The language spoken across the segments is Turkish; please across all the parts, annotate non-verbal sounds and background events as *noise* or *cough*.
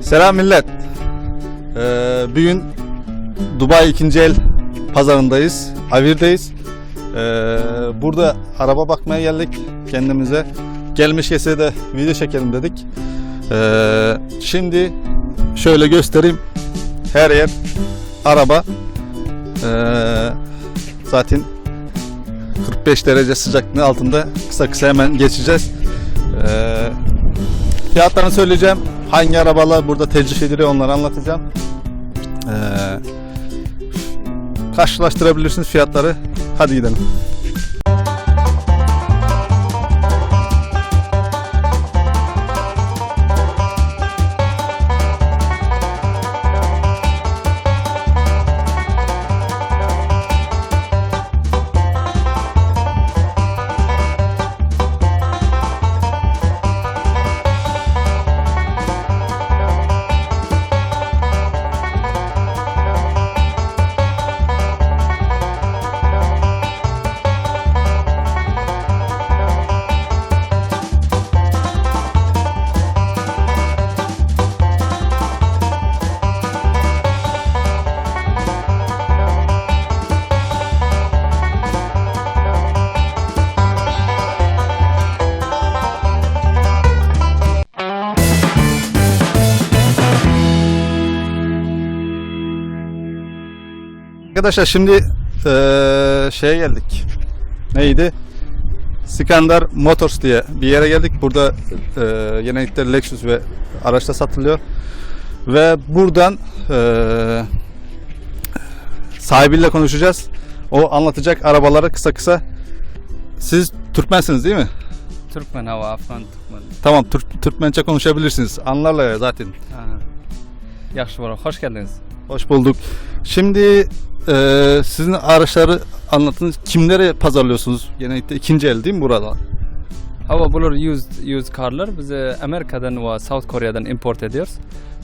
Selam millet. Ee, bugün Dubai ikinci el pazarındayız. Avir'deyiz. Ee, burada araba bakmaya geldik kendimize. Gelmiş kese de video çekelim dedik. Ee, şimdi şöyle göstereyim. Her yer araba. Ee, zaten 45 derece sıcaklığın altında kısa kısa hemen geçeceğiz. Ee, fiyatlarını söyleyeceğim. Hangi arabalar burada tercih ediliyor onları anlatacağım. Ee, karşılaştırabilirsiniz fiyatları. Hadi gidelim. Arkadaşlar şimdi eee şeye geldik. Neydi? Skandar Motors diye bir yere geldik. Burada eee genellikle Lexus ve araçlar satılıyor. Ve buradan eee sahibiyle konuşacağız. O anlatacak arabaları kısa kısa. Siz Türkmensiniz değil mi? Türkmen hava Afgan Türkmen. Tamam Türk, Türkmence konuşabilirsiniz. Anlarlar ya zaten. Ha. Yaxşı bola, hoş geldiniz. Hoş bulduk. Şimdi eee, sizin araçları anlatın. Kimlere pazarlıyorsunuz? Genellikle ikinci el değil mi burada? Hava bular used used carlar biz e, Amerika'dan ve South Kore'den import ediyoruz.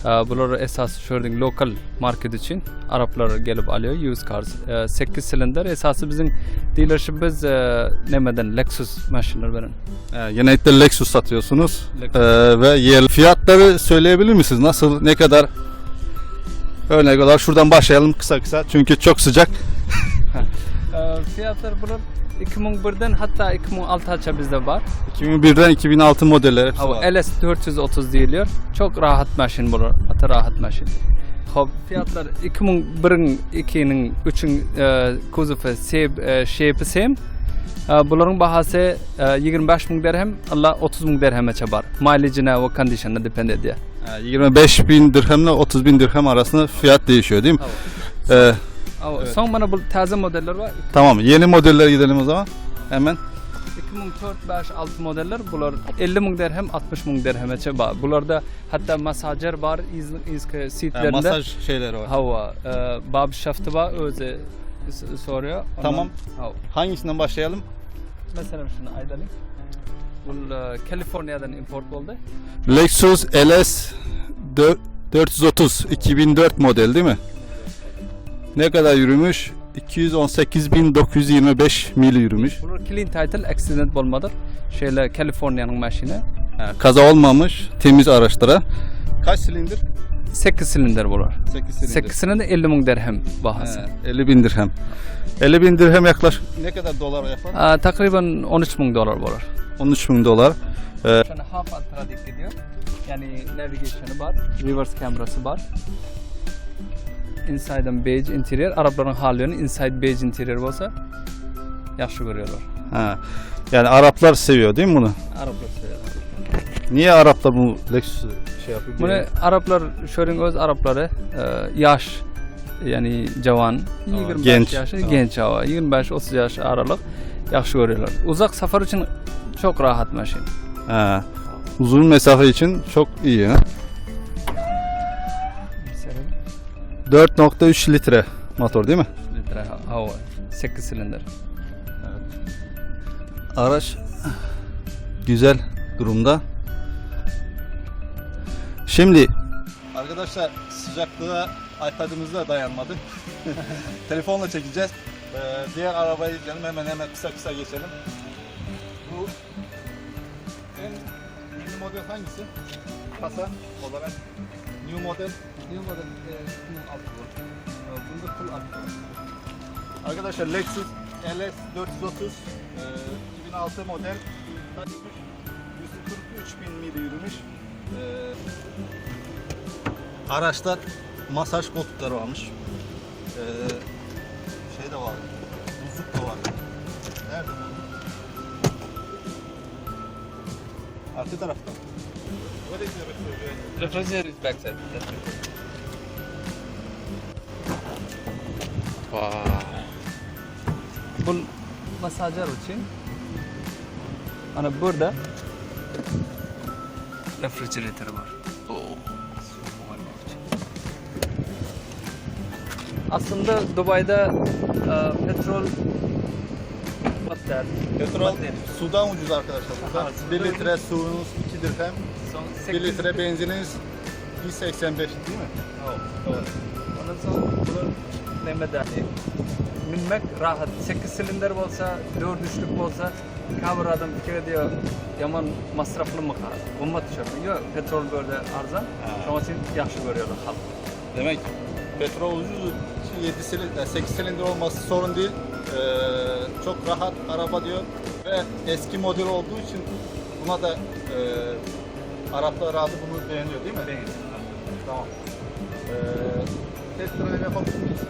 Ha, Bular esas şördüğün lokal market için Araplar gelip alıyor used cars. 8 silindir esası bizim dealership'imiz e, nemeden Lexus maşinler benim. Ee, genellikle Lexus satıyorsunuz. Lexus. Ee, ve yer fiyatları söyleyebilir misiniz? Nasıl, ne kadar? Örnek olarak şuradan başlayalım kısa kısa. Çünkü çok sıcak. *laughs* E, Fiyatlar bular 2001'den hatta 2006'a bizde var. 2001'den 2006 modelleri hepsi Hava var. LS 430 deyiliyor. Çok rahat maşin bular. Hatta rahat maşin. Hop fiyatlar 2001'in, 2'nin, 3'ün e, kuzufu, seb, e, shape'i same. E, Bunların bahası e, 25 bin dirhem, Allah 30 bin dirheme çabar. Mileage'ine ve condition'ına depend ediyor. Ee, 25 bin dirhemle 30 bin dirhem arasında fiyat değişiyor değil mi? Ee, Evet. Son bana bu taze modeller var. tamam yeni modellere gidelim o zaman. Hemen. 2004 5 6 modeller bular 50 bin dirhem 60 bin dirheme çabar. Bularda hatta masajer var iz, iz Ee, seatlerinde. masaj şeyleri var. Hava, e, bab şaftı var özü s- soruyor. Ondan- Tamam. Hangisinden başlayalım? Mesela şunu aydalayım. Bu e, Kaliforniya'dan import oldu. Lexus LS dö- 430 2004 model değil mi? Ne kadar yürümüş? 218.925 mil yürümüş. Bunlar clean title accident olmadır. Şeyle Kaliforniya'nın maşini. Kaza olmamış, temiz araçlara. Kaç silindir? 8 silindir bunlar. 8 silindir. 8 silindir 50 bin dirhem bahası. He, 50 bin dirhem. 50 bin dirhem yaklaşık ne kadar dolar yapar? Aa, takriben 13 bin dolar bunlar. 13 bin dolar. Ee, Yani half automatic gidiyor. Yani navigation'ı var, reverse kamerası var. Inside'dan beige interior, Arapların halini inside beige interior olsa yaxşı görüyorlar. ha. Yani Araplar seviyor değil mi bunu? Araplar. Niye Araplar bu Lexus'u şey yapıyor? Bunu Araplar şöyle öz Arapları e, yaş yani cavan 25 genç. yaşı Tamam. genç hava 25-30 yaş aralık yaxşı görüyorlar. Uzak safar için çok rahat maşin. Ha. Uzun mesafe için çok iyi. Ha? 4.3 litre motor değil mi? Litre hava 8 silindir. Araç güzel durumda. Şimdi arkadaşlar sıcaklığa iPad'ımızda dayanmadı. *laughs* Telefonla çekeceğiz. Ee, diğer arabayı canım hemen hemen kısa kısa geçelim. Bu en yeni model hangisi? kasa olarak new model. New model e, 2006 var. E, Bunda full var. Arkadaşlar Lexus LS 430 e, 2006 model. Kaçmış? 143 bin mil yürümüş. Araçta masaj koltukları varmış. E, şey de var. Buzluk da var. Nerede bu? Arka tarafta. Refrigerator? İs backside. Bu masajlar için ana burada refrigerator var. Aslında Dubai'de e, petrol. Petrol Batter. sudan ucuz arkadaşlar. Burada Aha, 1 sudan litre suyunuz 2 dirhem. Son 1 sekiz- litre benzininiz 1.85 değil mi? Doğru. Ondan sonra bunu neme dahi minmek rahat. 8 silindir olsa, 4 üçlük olsa kabir adam fikir ediyor yaman masraflı mı kalır? Bulma düşer. Yok petrol böyle arzan. Onun için yaxşı görüyorlar halk. Demek petrol ucuz 7 silindir, 8 silindir olması sorun değil. Ee, çok rahat araba diyor ve eski model olduğu için buna da e, Araplar razı bunu beğeniyor değil mi? Değil. Tamam. Ee, test drive miyiz?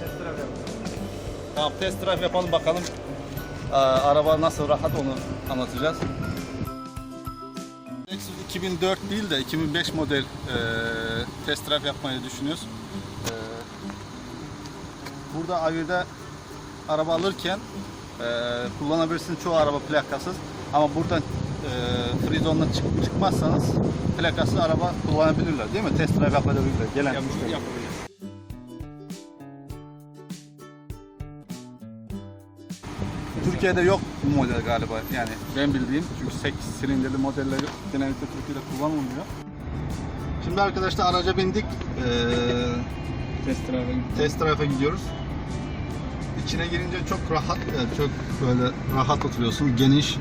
Test drive yapalım. Tamam test drive yapalım bakalım. Aa, araba nasıl rahat onu anlatacağız. Lexus 2004 değil de 2005 model e, test drive yapmayı düşünüyoruz. E, burada Avi'de araba alırken e, kullanabilirsiniz çoğu araba plakasız. Ama buradan e, free zone'dan çık- çıkmazsanız plakasız araba kullanabilirler değil mi? Test drive yapabilirler. Gelen müşteriler. Türkiye'de yok bu model galiba yani ben bildiğim çünkü 8 silindirli modeller genellikle Türkiye'de kullanılmıyor. Şimdi arkadaşlar araca bindik. Ee, Test drive. test drive'a gidiyoruz. İçine girince çok rahat, yani çok böyle rahat oturuyorsun, geniş. Ee,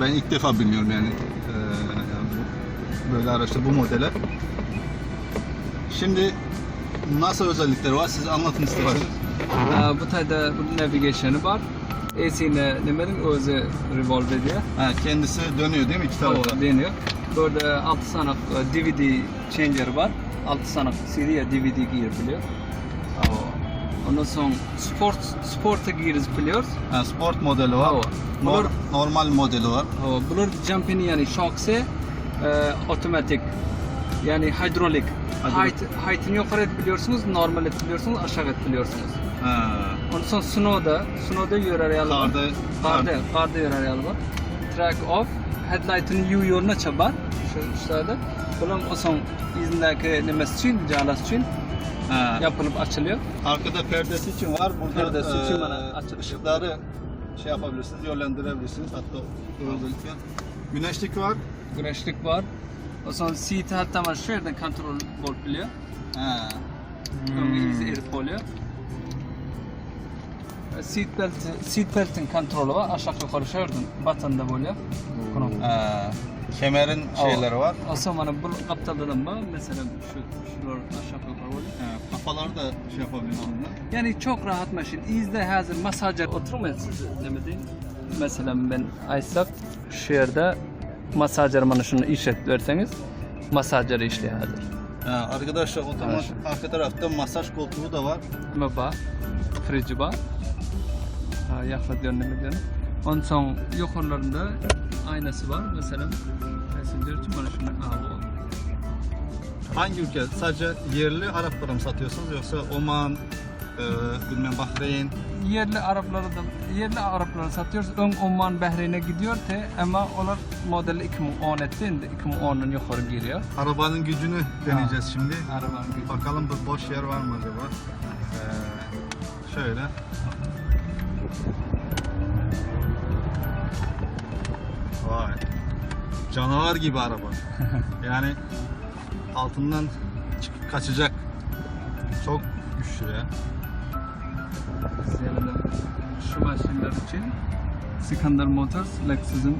ben ilk defa biniyorum yani, ee, böyle araçta bu modele. Şimdi nasıl özellikleri var? Siz anlatın isterseniz. Ee, bu tayda bu navigation'ı var. AC'ne nimenin özü revolve ediyor. Ha, kendisi dönüyor değil mi iki tarafta? O deniyor. Burada 6 tane e, DVD changer var. 6 tane CD'ye DVD girebiliyor. Ondan sonra sport sport'a girebiliyor. Ha, sport modeli var. Ha, Nor- normal modeli var. O, Bunlar jumping yani şokse e, otomatik yani hidrolik. Hidrolik. Height, height'ini yukarı edebiliyorsunuz, normal edebiliyorsunuz, aşağı edebiliyorsunuz. Ha. Ondan sonra snow'da, snow'da yörer ayarı var. Karda, Karda, karda yörer ayarı var. Track off, headlight'ını yu yoluna çabar. Şu üstlerde. Bunun o son izindeki nemesi için, calas için Ha. yapılıp açılıyor. Arkada perdesi için var. Burada Perdesi için eee, bana ışıkları şey yapabilirsiniz, yönlendirebilirsiniz. Hatta özellikle güneşlik var. Güneşlik var. O sonra seat hatta var şu yerden kontrol biliyor. Ha. Hmm. Easy air oluyor. Seat belt, seat belt'in kontrolü var. Aşağı yukarı şu yerden button'da böyle. Bunun. Ha. Kemerin şeyleri var. O zaman bu kaptalının var. Mesela şu şuralar aşağı yukarı böyle. Ha, kafaları da şey yapabilirsiniz. Yani çok rahat maşin. İzde hazır masajlar oturmayın siz demedin. Mesela ben Aysaf şu yerde masajlar bana şunu işlet verseniz masajları işliyor hazır. Ha, arkadaşlar otomatik arka tarafta masaj koltuğu da var. Var. Frici var. Ha, dönemi dönüm. Ondan sonra yukarılarında aynası var. Mesela mesela diyor ki bana şunu al. Hangi ülke? Sadece yerli Araplara mı satıyorsunuz yoksa Oman, e, bilmem Bahreyn, Yerli Arapları da yerli Arapları satıyoruz. Ön Oman Bahreyn'e gidiyor te ama onlar model 2010 ettiğinde 2010'un yukarı giriyor. Arabanın gücünü deneyeceğiz şimdi. Arabanın gücü. Bakalım bu boş yer var mı acaba? Ee, şöyle. Vay. Canavar gibi araba. *laughs* yani altından çıkıp kaçacak. Çok güçlü ya. Şu maşinler için Sikandar Motors Lexus'un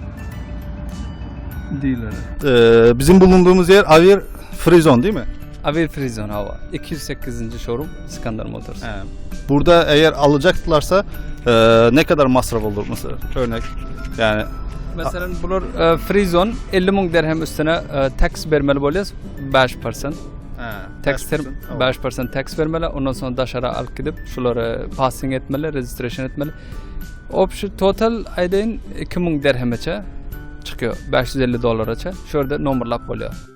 Dealer. Ee, bizim bulunduğumuz yer Avir Free Zone değil mi? Avil Frizon hava. 208. showroom Skandar Motors. Burada eğer alacaklarsa e, ne kadar masraf olur mesela örnek yani Mesela bular e, Frizon 50 ming dirhem üstüne e, tax vermeli bo'lasiz 5%. Tax ter 5% tax vermeli. Ondan sonra daşara alıp gidip şuları passing etmeli, registration etmeli. O şu total aydayin 2000 dirhemgacha çıkıyor. 550 dolargacha. Şurada nomerlap oluyor. Evet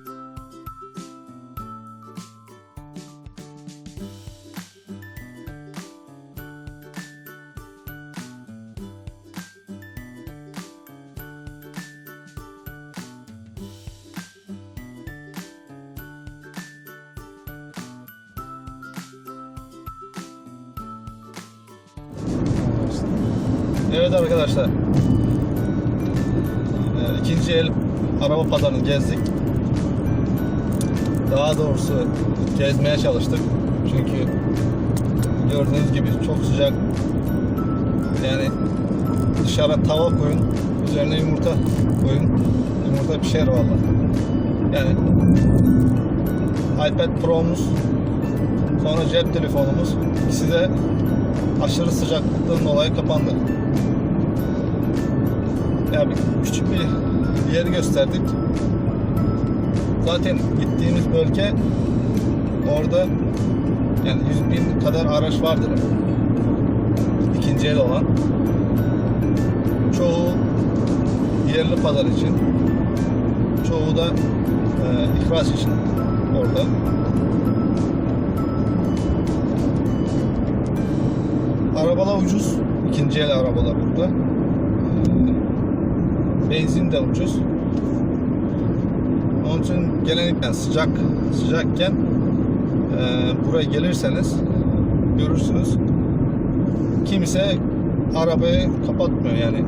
ikinci el araba pazarını gezdik. Daha doğrusu gezmeye çalıştık. Çünkü gördüğünüz gibi çok sıcak. Yani dışarı tava koyun, üzerine yumurta koyun. Yumurta pişer valla. Yani iPad Pro'muz, sonra cep telefonumuz size aşırı sıcaklıktan dolayı kapandı. Ya bir küçük bir yer gösterdik. Zaten gittiğimiz bölge orada yani 100 bin kadar araç vardır. İkinci el olan. Çoğu yerli pazar için. Çoğu da e, ihraç için orada. Arabalar ucuz. İkinci el arabalar burada. Benzin de ucuz. Onun için genellikle sıcak sıcakken e, buraya gelirseniz görürsünüz. Kimse arabayı kapatmıyor yani.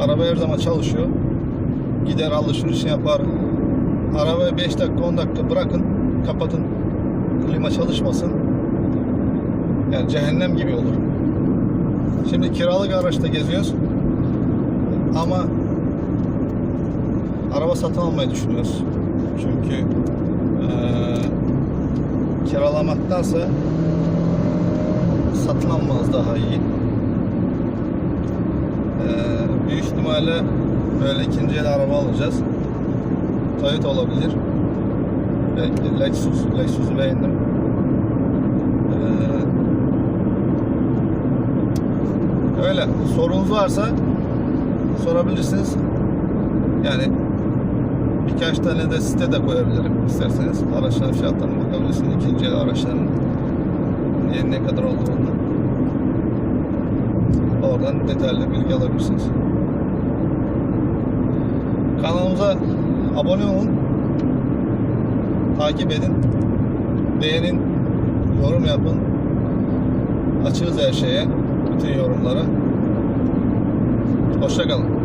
Araba her zaman çalışıyor. Gider alışveriş yapar. Arabayı 5 dakika 10 dakika bırakın kapatın. Klima çalışmasın. Yani cehennem gibi olur. Şimdi kiralık araçta geziyoruz. Ama araba satın almayı düşünüyoruz. Çünkü eee kiralamaktansa satın almanız daha iyi. Eee büyük ihtimalle böyle ikinci el araba alacağız. Toyota olabilir. Belki Lexus, Lexus'u beğendim. Öyle. Sorunuz varsa sorabilirsiniz. Yani birkaç tane de site de koyabilirim isterseniz. Araçların fiyatlarına bakabilirsiniz. İkinci araçların yeni ne kadar olduğunu. Oradan detaylı bilgi alabilirsiniz. Kanalımıza abone olun. Takip edin. Beğenin. Yorum yapın. Açığız her şeye. Bütün yorumlara. Hoşçakalın.